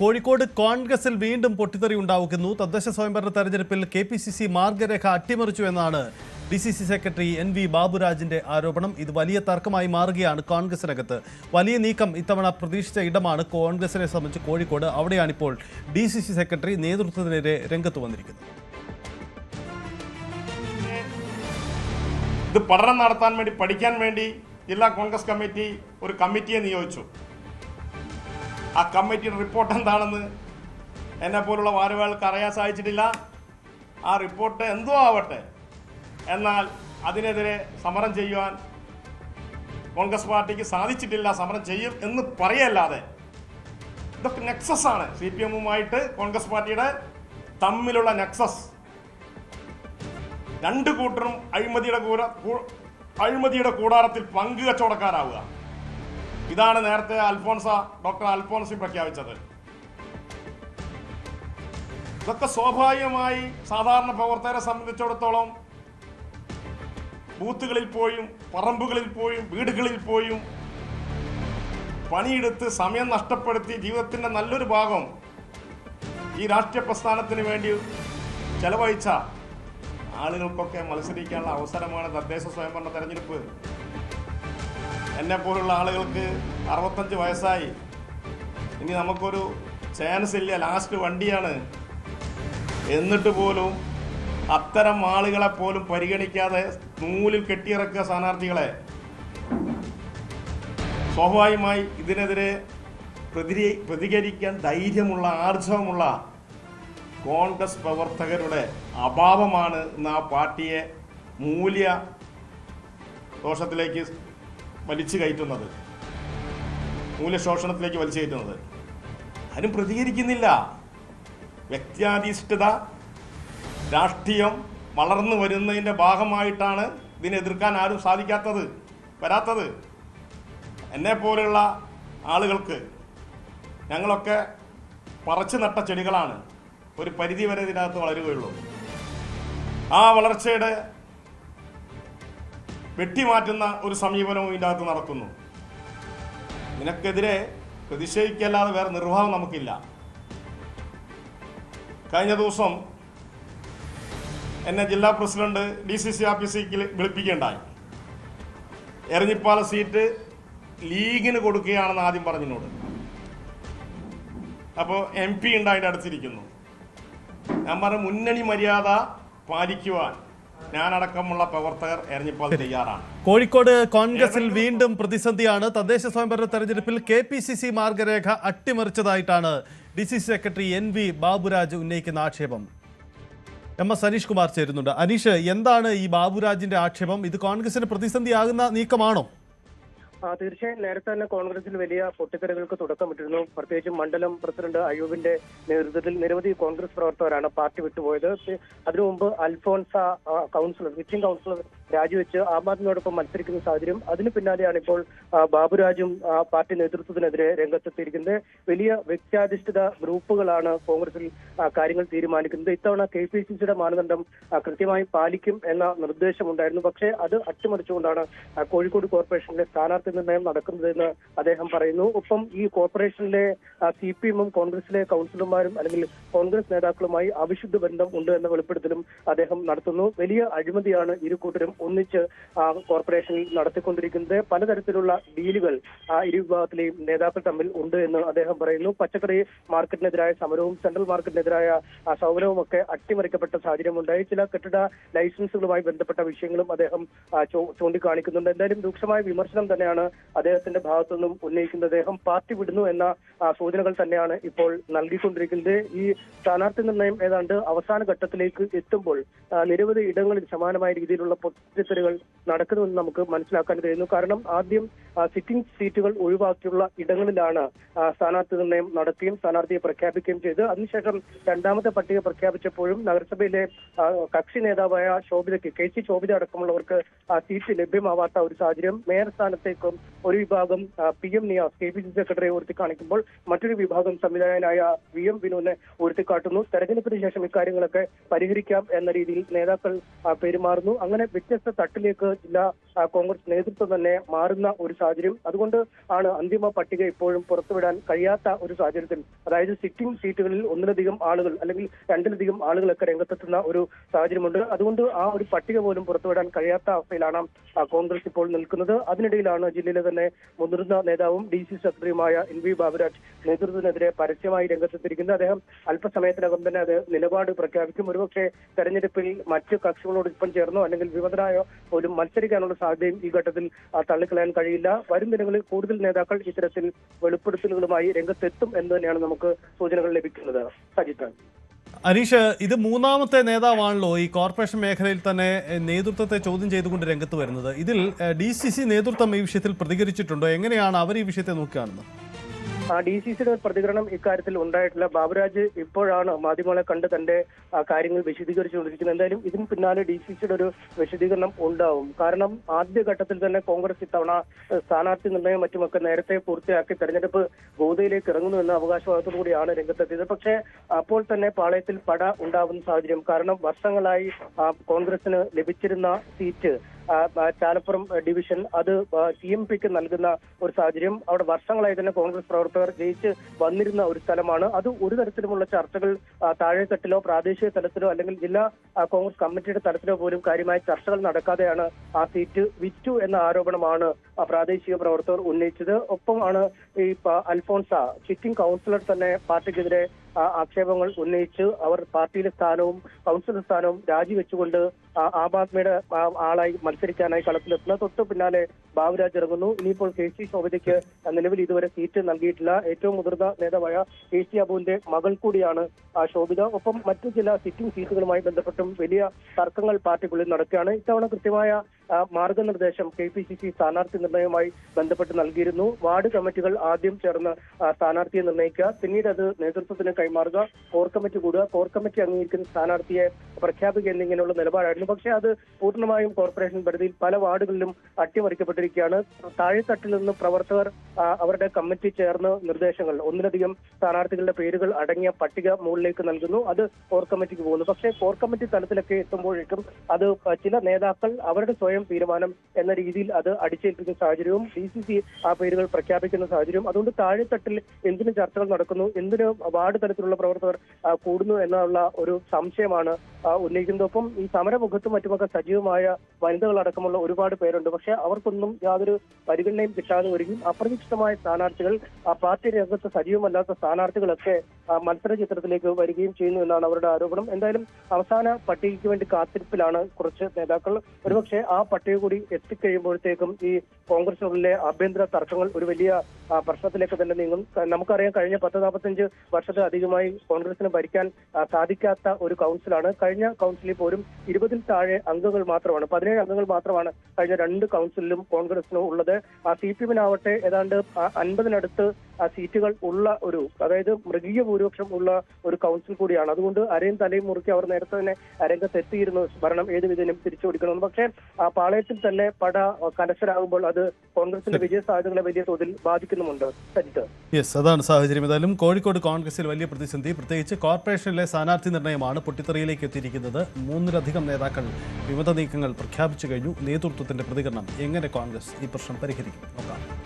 കോഴിക്കോട് കോൺഗ്രസിൽ വീണ്ടും പൊട്ടിത്തെറി ഉണ്ടാവുന്നു. തദ്ദേശ സ്വയംഭരണ തെരഞ്ഞെടുപ്പിൽ കെ പി സി സി മാർഗരേഖ അട്ടിമറിച്ചു എന്നാണ് D C C secretary N V ബാബുരാജിന്റെ ആരോപണം. ഇത് വലിയ തർക്കമായി മാറുകയാണ് കോൺഗ്രസിനകത്ത്. വലിയ നീക്കം ഇത്തവണ പ്രതീക്ഷിച്ച ഇടമാണ് കോൺഗ്രസിനെ സംബന്ധിച്ച് കോഴിക്കോട്. അവിടെയാണിപ്പോൾ ഡി സി സി സെക്രട്ടറി നേതൃത്വത്തിനെതിരെ രംഗത്ത് വന്നിരിക്കുന്നത്. ഇത് പഠനം നടത്താൻ വേണ്ടി പഠിക്കാൻ വേണ്ടി ജില്ലാ കോൺഗ്രസ് കമ്മിറ്റി ഒരു കമ്മിറ്റിയെ നിയോഗിച്ചു. ആ കമ്മിറ്റിയുടെ റിപ്പോർട്ട് എന്താണെന്ന് എന്നെ പോലുള്ള വാരവാൾക്ക് അറിയാൻ സാധിച്ചിട്ടില്ല. ആ റിപ്പോർട്ട് എന്തോ ആവട്ടെ. എന്നാൽ അതിനെതിരെ സമരം ചെയ്യുവാൻ കോൺഗ്രസ് പാർട്ടിക്ക് സാധിച്ചിട്ടില്ല. സമരം ചെയ്യും എന്ന് പറയല്ലാതെ ഇതൊക്കെ നെക്സസ് ആണ്. സി പി എമ്മുമായിട്ട് കോൺഗ്രസ് പാർട്ടിയുടെ തമ്മിലുള്ള നെക്സസ്. രണ്ട് കൂട്ടരും അഴിമതിയുടെ കൂര അഴിമതിയുടെ കൂടാരത്തിൽ പങ്കു കച്ചവടക്കാരാവുക. ഇതാണ് നേരത്തെ അൽഫോൺസ ഡോക്ടർ അൽഫോൺസി പ്രഖ്യാപിച്ചത്. ഇതൊക്കെ സ്വാഭാവികമായി സാധാരണ പ്രവർത്തകരെ സംബന്ധിച്ചിടത്തോളം ബൂത്തുകളിൽ പോയും പറമ്പുകളിൽ പോയും വീടുകളിൽ പോയും പണിയെടുത്ത് സമയം നഷ്ടപ്പെടുത്തി ജീവിതത്തിന്റെ നല്ലൊരു ഭാഗം ഈ രാഷ്ട്രീയ പ്രസ്ഥാനത്തിന് വേണ്ടി ചെലവഴിച്ച ആളുകൾക്കൊക്കെ മത്സരിക്കാനുള്ള അവസരമാണ് തദ്ദേശ സ്വയംഭരണ തെരഞ്ഞെടുപ്പ്. എന്നെ പോലുള്ള ആളുകൾക്ക് അറുപത്തഞ്ച് വയസ്സായി. ഇനി നമുക്കൊരു ചാൻസ് ഇല്ല ലാസ്റ്റ് വണ്ടിയാണ്. എന്നിട്ട് പോലും അത്തരം ആളുകളെ പോലും പരിഗണിക്കാതെ നൂലിൽ കെട്ടിയിറക്കുക സ്ഥാനാർത്ഥികളെ. സ്വാഭാവികമായി ഇതിനെതിരെ പ്രതിരി പ്രതികരിക്കാൻ ധൈര്യമുള്ള ആർജവമുള്ള കോൺഗ്രസ് പ്രവർത്തകരുടെ അഭാവമാണ് ഇന്ന് ആ പാർട്ടിയെ മൂല്യ ദോഷത്തിലേക്ക് വലിച്ചു കയറ്റുന്നത്. മൂല്യശോഷണത്തിലേക്ക് വലിച്ചു കയറ്റുന്നത്. ആരും പ്രതികരിക്കുന്നില്ല. വ്യക്തിയാധിഷ്ഠിത രാഷ്ട്രീയം വളർന്നു വരുന്നതിന്റെ ഭാഗമായിട്ടാണ് ഇതിനെ എതിർക്കാൻ ആരും സാധിക്കാത്തത് വരാത്തത്. എന്നെ പോലെയുള്ള ആളുകൾക്ക് ഞങ്ങളൊക്കെ പറച്ചു നട്ട ചെടികളാണ്. ഒരു പരിധി വരെ ഇതിനകത്ത് വളരുകയുള്ളൂ. ആ വളർച്ചയുടെ വെട്ടിമാറ്റുന്ന ഒരു സമീപനവും ഇതിന്റെ അകത്ത് നടക്കുന്നു. നിനക്കെതിരെ പ്രതിഷേധിക്കല്ലാതെ വേറെ നിർവാഹം നമുക്കില്ല. കഴിഞ്ഞ ദിവസം എന്നെ ജില്ലാ പ്രസിഡന്റ് ഡി സി സി ഓഫീസിൽ വിളിപ്പിക്കുകയുണ്ടായി. എറിഞ്ഞിപ്പാല സീറ്റ് ലീഗിന് കൊടുക്കുകയാണെന്ന് ആദ്യം പറഞ്ഞിനോട്. അപ്പോൾ എം പി ഉണ്ട് അതിന്റെ അടുത്തിരിക്കുന്നു. ഞാൻ പറഞ്ഞ മുന്നണി മര്യാദ പാലിക്കുവാൻ ഞാനടക്കമുള്ള പ്രവർത്തകർ എറിഞ്ഞിപ്പോൾ തയ്യാറാണ്. കോഴിക്കോട് കോൺഗ്രസിൽ വീണ്ടും പ്രതിസന്ധിയാണ്. തദ്ദേശ സ്വയംഭരണ തെരഞ്ഞെടുപ്പിൽ കെ പി സി സി മാർഗരേഖ അട്ടിമറിച്ചതായിട്ടാണ് D C secretary N V Baburaj ഉന്നയിക്കുന്ന ആക്ഷേപം. എം എസ് അനീഷ് കുമാർ ചേരുന്നുണ്ട്. അനീഷ് എന്താണ് ഈ ബാബുരാജിന്റെ ആക്ഷേപം? ഇത് കോൺഗ്രസിന് പ്രതിസന്ധിയാകുന്ന നീക്കമാണോ? തീർച്ചയായും നേരത്തെ തന്നെ കോൺഗ്രസിൽ വലിയ പൊട്ടിത്തെറികൾക്ക് തുടക്കമിട്ടിരുന്നു പ്രത്യേകിച്ചും മണ്ഡലം പ്രസിഡന്റ് അയ്യൂബിന്റെ നേതൃത്വത്തിൽ നിരവധി കോൺഗ്രസ് പ്രവർത്തകരാണ് പാർട്ടി വിട്ടുപോയത്. അതിനു മുമ്പ് അൽഫോൺസ കൗൺസിലർ വിറ്റിംഗ് കൗൺസിലർ രാജിവെച്ച് ആം ആദ്മിയോടൊപ്പം മത്സരിക്കുന്ന സാഹചര്യം അതിന് പിന്നാലെയാണ് ഇപ്പോൾ ബാബുരാജും പാർട്ടി നേതൃത്വത്തിനെതിരെ രംഗത്തെത്തിയിരിക്കുന്നത്. വലിയ വ്യക്തിയാധിഷ്ഠിത ഗ്രൂപ്പുകളാണ് കോൺഗ്രസിൽ കാര്യങ്ങൾ തീരുമാനിക്കുന്നത്. ഇത്തവണ കെ പി സി സിയുടെ മാനദണ്ഡം കൃത്യമായി പാലിക്കും എന്ന നിർദ്ദേശമുണ്ടായിരുന്നു. പക്ഷേ അത് അട്ടിമറിച്ചുകൊണ്ടാണ് കോഴിക്കോട് കോർപ്പറേഷനിലെ സ്ഥാനാർത്ഥി നിർണയം നടക്കുന്നതെന്ന് അദ്ദേഹം പറയുന്നു. ഒപ്പം ഈ കോർപ്പറേഷനിലെ സി പി എമ്മും കോൺഗ്രസിലെ കൗൺസിലർമാരും അല്ലെങ്കിൽ കോൺഗ്രസ് നേതാക്കളുമായി അവിശുദ്ധ ബന്ധം ഉണ്ട് എന്ന വെളിപ്പെടുത്തലും അദ്ദേഹം നടത്തുന്നു. വലിയ അഴിമതിയാണ് ഇരു കൂട്ടരും ഒന്നിച്ച് കോർപ്പറേഷൻ നടത്തിക്കൊണ്ടിരിക്കുന്നത്. പലതരത്തിലുള്ള ഡീലുകൾ ഇരു വിഭാഗത്തിലെയും നേതാക്കൾ തമ്മിൽ ഉണ്ട് എന്ന് അദ്ദേഹം പറയുന്നു. പച്ചക്കറി മാർക്കറ്റിനെതിരായ സമരവും സെൻട്രൽ മാർക്കറ്റിനെതിരായ സമരവും ഒക്കെ അട്ടിമറിക്കപ്പെട്ട സാഹചര്യമുണ്ടായി. ചില കെട്ടിട ലൈസൻസുകളുമായി ബന്ധപ്പെട്ട വിഷയങ്ങളും അദ്ദേഹം ചൂണ്ടിക്കാണിക്കുന്നുണ്ട്. എന്തായാലും രൂക്ഷമായ വിമർശനം തന്നെയാണ് അദ്ദേഹത്തിന്റെ ഭാഗത്തു നിന്നും ഉന്നയിക്കുന്നത്. അദ്ദേഹം പാർട്ടി വിടുന്നു എന്ന സൂചനകൾ തന്നെയാണ് ഇപ്പോൾ നൽകിക്കൊണ്ടിരിക്കുന്നത്. ഈ സ്ഥാനാർത്ഥി നിർണയം ഏതാണ്ട് അവസാന ഘട്ടത്തിലേക്ക് എത്തുമ്പോൾ നിരവധി ഇടങ്ങളിൽ സമാനമായ രീതിയിലുള്ള പൊട്ടിത്തെറികൾ നടക്കുന്നുവെന്ന് നമുക്ക് മനസ്സിലാക്കാൻ കഴിയുന്നു. കാരണം ആദ്യം സിറ്റിംഗ് സീറ്റുകൾ ഒഴിവാക്കിയുള്ള ഇടങ്ങളിലാണ് സ്ഥാനാർത്ഥി നിർണയം നടത്തുകയും സ്ഥാനാർത്ഥിയെ പ്രഖ്യാപിക്കുകയും ചെയ്ത് അതിനുശേഷം രണ്ടാമത്തെ പട്ടിക പ്രഖ്യാപിച്ചപ്പോഴും നഗരസഭയിലെ കക്ഷി നേതാവായ ശോഭിതയ്ക്ക് കെ സി ശോഭിത അടക്കമുള്ളവർക്ക് സീറ്റ് ലഭ്യമാവാത്ത ഒരു സാഹചര്യം. മേയർ സ്ഥാനത്തേക്കും ഒരു വിഭാഗം P M Niyas K P C സെക്രട്ടറിയെ ഉയർത്തി കാണിക്കുമ്പോൾ മറ്റൊരു വിഭാഗം സംവിധായകനായ വി എം വിനോദിനെ ഉയർത്തിക്കാട്ടുന്നു തെരഞ്ഞെടുപ്പിന് ശേഷം ഇക്കാര്യങ്ങളൊക്കെ പരിഹരിക്കാം എന്ന രീതിയിൽ നേതാക്കൾ പെരുമാറുന്നു. അങ്ങനെ വ്യത്യസ്ത വ്യത്യസ്ത തട്ടിലേക്ക് ജില്ലാ കോൺഗ്രസ് നേതൃത്വം തന്നെ മാറുന്ന ഒരു സാഹചര്യം. അതുകൊണ്ട് ആണ് അന്തിമ പട്ടിക ഇപ്പോഴും പുറത്തുവിടാൻ കഴിയാത്ത ഒരു സാഹചര്യത്തിൽ അതായത് സിറ്റിംഗ് സീറ്റുകളിൽ ഒന്നിലധികം ആളുകൾ അല്ലെങ്കിൽ രണ്ടിലധികം ആളുകളൊക്കെ രംഗത്തെത്തുന്ന ഒരു സാഹചര്യമുണ്ട്. അതുകൊണ്ട് ആ ഒരു പട്ടിക പോലും പുറത്തുവിടാൻ കഴിയാത്ത അവസ്ഥയിലാണ് കോൺഗ്രസ് ഇപ്പോൾ നിൽക്കുന്നത്. അതിനിടയിലാണ് ജില്ലയിലെ തന്നെ മുതിർന്ന നേതാവും ഡി സി സെക്രട്ടറിയുമായ എൻ വി ബാബുരാജ് നേതൃത്വത്തിനെതിരെ പരസ്യമായി രംഗത്തെത്തിയിരിക്കുന്നത്. അദ്ദേഹം അല്പസമയത്തിനകം തന്നെ അത് നിലപാട് പ്രഖ്യാപിക്കും. ഒരുപക്ഷെ തെരഞ്ഞെടുപ്പിൽ മറ്റ് കക്ഷികളോടൊപ്പം ചേർന്നോ അല്ലെങ്കിൽ വിമതരായോ പോലും മത്സരിക്കാനുള്ള സാധ്യതയും ഈ ഘട്ടത്തിൽ തള്ളിക്കളയാൻ കഴിയില്ല. വരും ദിനങ്ങളിൽ കൂടുതൽ നേതാക്കൾ ഇത്തരത്തിൽ വെളിപ്പെടുത്തലുകളുമായി രംഗത്തെത്തും എന്ന് തന്നെയാണ് നമുക്ക് സൂചനകൾ ലഭിക്കുന്നത്. സജിത്ത് അനീഷ് ഇത് മൂന്നാമത്തെ നേതാവാണല്ലോ ഈ കോർപ്പറേഷൻ മേഖലയിൽ തന്നെ നേതൃത്വത്തെ ചോദ്യം ചെയ്തുകൊണ്ട് രംഗത്ത് വരുന്നത്. ഇതിൽ ഡി നേതൃത്വം ഈ വിഷയത്തിൽ പ്രതികരിച്ചിട്ടുണ്ടോ? എങ്ങനെയാണ് അവർ ഈ വിഷയത്തെ നോക്കിക്കാണുന്നത് ഡി സി സിയുടെ പ്രതികരണം ഇക്കാര്യത്തിൽ ഉണ്ടായിട്ടില്ല. ബാബുരാജ് ഇപ്പോഴാണ് മാധ്യമങ്ങളെ കണ്ട് തന്റെ കാര്യങ്ങൾ വിശദീകരിച്ചുകൊണ്ടിരിക്കുന്നത്. എന്തായാലും ഇതിന് പിന്നാലെ ഡി സി സിയുടെ ഒരു വിശദീകരണം ഉണ്ടാവും. കാരണം ആദ്യഘട്ടത്തിൽ തന്നെ കോൺഗ്രസ് ഇത്തവണ സ്ഥാനാർത്ഥി നിർണയം മറ്റുമൊക്കെ നേരത്തെ പൂർത്തിയാക്കി തെരഞ്ഞെടുപ്പ് ഗോതയിലേക്ക് ഇറങ്ങുന്നു എന്ന അവകാശവാദത്തോടു കൂടിയാണ് രംഗത്തെത്തിയത്. പക്ഷേ അപ്പോൾ തന്നെ പാളയത്തിൽ പട ഉണ്ടാവുന്ന സാഹചര്യം കാരണം വർഷങ്ങളായി കോൺഗ്രസിന് ലഭിച്ചിരുന്ന സീറ്റ് ചാലപ്പുറം ഡിവിഷൻ അത് സി എം പിക്ക് നൽകുന്ന ഒരു സാഹചര്യം. അവിടെ വർഷങ്ങളായി തന്നെ കോൺഗ്രസ് പ്രവർത്തകർ ജയിച്ച് വന്നിരുന്ന ഒരു സ്ഥലമാണ്. അത് ഒരു തരത്തിലുമുള്ള ചർച്ചകൾ താഴെത്തട്ടിലോ പ്രാദേശിക തലത്തിലോ അല്ലെങ്കിൽ ജില്ലാ കോൺഗ്രസ് കമ്മിറ്റിയുടെ തലത്തിലോ പോലും കാര്യമായ ചർച്ചകൾ നടക്കാതെയാണ് ആ സീറ്റ് വിറ്റു എന്ന ആരോപണമാണ് പ്രാദേശിക പ്രവർത്തകർ ഉന്നയിച്ചത്. ഒപ്പമാണ് ഈ അൽഫോൺസ സിറ്റിംഗ് കൗൺസിലർ തന്നെ പാർട്ടിക്കെതിരെ ആക്ഷേപങ്ങൾ ഉന്നയിച്ച് അവർ പാർട്ടിയിലെ സ്ഥാനവും കൗൺസിലർ സ്ഥാനവും രാജിവെച്ചുകൊണ്ട് ആ, ആം ആദ്മിയുടെ ആളായി മത്സരിക്കാനായി കളത്തിലെത്തുന്ന തൊട്ടു പിന്നാലെ ബാബുരാജ് ഇറങ്ങുന്നു. ഇനിയിപ്പോൾ കെ സി ശോഭതയ്ക്ക് നിലവിൽ ഇതുവരെ സീറ്റ് നൽകിയിട്ടില്ല. ഏറ്റവും മുതിർന്ന നേതാവായ കെ സി അബുവിന്റെ മകൾ കൂടിയാണ് ശോഭിത. ഒപ്പം മറ്റു ചില സിറ്റിംഗ് സീറ്റുകളുമായി ബന്ധപ്പെട്ടും വലിയ തർക്കങ്ങൾ പാർട്ടിക്കുള്ളിൽ നടക്കുകയാണ്. ഇത്തവണ കൃത്യമായ മാർഗനിർദ്ദേശം കെ പി സി സി സ്ഥാനാർത്ഥി നിർണയവുമായി ബന്ധപ്പെട്ട് നൽകിയിരുന്നു. വാർഡ് കമ്മിറ്റികൾ ആദ്യം ചേർന്ന് സ്ഥാനാർത്ഥിയെ നിർണയിക്കുക പിന്നീട് അത് നേതൃത്വത്തിന് കൈമാറുക കോർ കമ്മിറ്റി കൂടുക. കോർ കമ്മിറ്റി അംഗീകരിക്കുന്ന സ്ഥാനാർത്ഥിയെ പ്രഖ്യാപിക്കുക എന്നിങ്ങനെയുള്ള നിലപാടായിരുന്നു. പക്ഷേ അത് പൂർണമായും കോർപ്പറേഷൻ പരിധിയിൽ പല വാർഡുകളിലും അട്ടിമറിക്കപ്പെട്ടിരിക്കുകയാണ്. താഴെത്തട്ടിൽ നിന്ന് പ്രവർത്തകർ അവരുടെ കമ്മിറ്റി ചേർന്ന് നിർദ്ദേശങ്ങൾ ഒന്നിലധികം സ്ഥാനാർത്ഥികളുടെ പേരുകൾ അടങ്ങിയ പട്ടിക മുകളിലേക്ക് നൽകുന്നു. അത് കോർ കമ്മിറ്റിക്ക് പോകുന്നു. പക്ഷേ കോർ കമ്മിറ്റി തലത്തിലൊക്കെ എത്തുമ്പോഴേക്കും അത് ചില നേതാക്കൾ അവരുടെ സ്വയം തീരുമാനം എന്ന രീതിയിൽ അത് അടിച്ചേൽപ്പിക്കുന്ന സാഹചര്യവും ഡി സി സി ആ പേരുകൾ പ്രഖ്യാപിക്കുന്ന സാഹചര്യവും. അതുകൊണ്ട് താഴെത്തട്ടിൽ എന്തിന് ചർച്ചകൾ നടക്കുന്നു എന്തിന് വാർഡ് തലത്തിലുള്ള പ്രവർത്തകർ കൂടുന്നു എന്നുള്ള ഒരു സംശയമാണ് ആ, ഉന്നയിക്കുന്നത് ഒപ്പം ഈ സമരമുഖത്തും മറ്റുമൊക്കെ സജീവമായ വനിതകളടക്കമുള്ള ഒരുപാട് പേരുണ്ട്. പക്ഷേ അവർക്കൊന്നും യാതൊരു പരിഗണനയും കിട്ടാതെ വരികയും അപ്രതീക്ഷിതമായ സ്ഥാനാർത്ഥികൾ പാർട്ടി രംഗത്ത് സജീവമല്ലാത്ത സ്ഥാനാർത്ഥികളൊക്കെ മത്സര ചിത്രത്തിലേക്ക് വരികയും ചെയ്യുന്നു എന്നാണ് അവരുടെ ആരോപണം. എന്തായാലും അവസാന പട്ടികയ്ക്ക് വേണ്ടി കാത്തിരിപ്പിലാണ് കുറച്ച് നേതാക്കൾ. ഒരുപക്ഷെ ആ പട്ടിക കൂടി എത്തിക്കഴിയുമ്പോഴത്തേക്കും ഈ കോൺഗ്രസിനുള്ളിലെ ആഭ്യന്തര തർക്കങ്ങൾ ഒരു വലിയ പ്രശ്നത്തിലേക്ക് തന്നെ നീങ്ങും. നമുക്കറിയാം കഴിഞ്ഞ പത്ത് നാൽപ്പത്തഞ്ച് വർഷത്തിലധികമായി കോൺഗ്രസിന് ഭരിക്കാൻ സാധിക്കാത്ത ഒരു കൗൺസിലാണ്. കഴിഞ്ഞ കൗൺസിലിൽ പോലും ഇരുപതിൽ താഴെ അംഗങ്ങൾ മാത്രമാണ് പതിനേഴ് അംഗങ്ങൾ മാത്രമാണ് കഴിഞ്ഞ രണ്ട് കൗൺസിലിലും കോൺഗ്രസിനും ഉള്ളത്. സി പി എമ്മിനാവട്ടെ ഏതാണ്ട് അൻപതിനടുത്ത് സീറ്റുകൾ ഉള്ള ഒരു അതായത് മൃഗീയ ഭൂരിപക്ഷം ഉള്ള ഒരു കൗൺസിൽ കൂടിയാണ്. അതുകൊണ്ട് അരയും തലയും മുറുക്കി അവർ നേരത്തെ തന്നെ രംഗത്തെത്തിയിരുന്നു. ഭരണം ഏത് വിധേനും തിരിച്ചു കൊടുക്കണമെന്ന്. പക്ഷേ ആ പാളയത്തിൽ തന്നെ പട കലശരാകുമ്പോൾ അത് കോൺഗ്രസിന്റെ വിജയ സാധ്യതകളെ വലിയ തോതിൽ ബാധിക്കുന്നുമുണ്ട്. സജിത്ത്. യെസ് അതാണ് സാഹചര്യം. ഏതായാലും കോഴിക്കോട് കോൺഗ്രസിൽ വലിയ പ്രതിസന്ധി. പ്രത്യേകിച്ച് കോർപ്പറേഷനിലെ സ്ഥാനാർത്ഥി നിർണയമാണ് പൊട്ടിത്തെറിയിലേക്ക് എത്തിയിരിക്കുന്നത്. മൂന്നിലധികം നേതാക്കൾ വിമത നീക്കങ്ങൾ പ്രഖ്യാപിച്ചു കഴിഞ്ഞു. നേതൃത്വത്തിന്റെ പ്രതികരണം എങ്ങനെ കോൺഗ്രസ് ഈ പ്രശ്നം പരിഹരിക്കും? നോക്കാം.